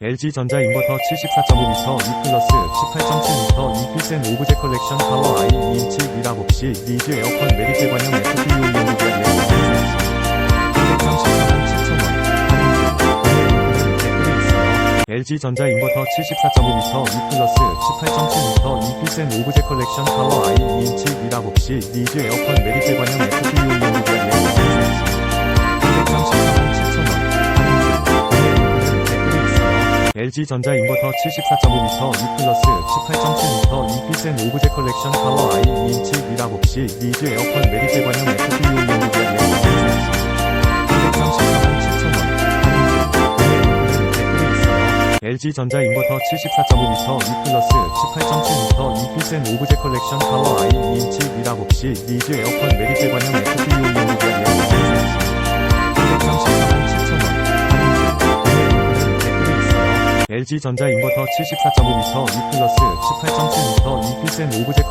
LG전자 인버터 74.5m, E 플러스 18.7m, 이피센 오브제 컬렉션 파워 아이 2인치 미락 없이 리즈 에어컨 메리트 관형 FPU 용도기한 내 334만 7천원. 댓글이 있어요. LG전자 인버터 74.5m, E 플러스 18.7m, 이피센 오브제 컬렉션 파워 아이 2인치 미락 없이 리즈 에어컨 메리트 관형 FPU 용도기한 내 LG전자 인버터 74.5m, E 플러스 18.7m, 이피센 오브제 컬렉션 파워 아이 2인치 미락 없이 리즈 에어컨 메리트 관형 FPU 용도기한 내 334만 7천원. 댓글이 있어요. LG전자 인버터 74.5m, E 플러스 18.7m, 이피센 오브제 컬렉션 파워 아이 2인치 미락 없이 리즈 에어컨 메리트 관형 FPU LG전자 인버터 74.5m, E 플러스 18.7m, 이피센 오브제 컬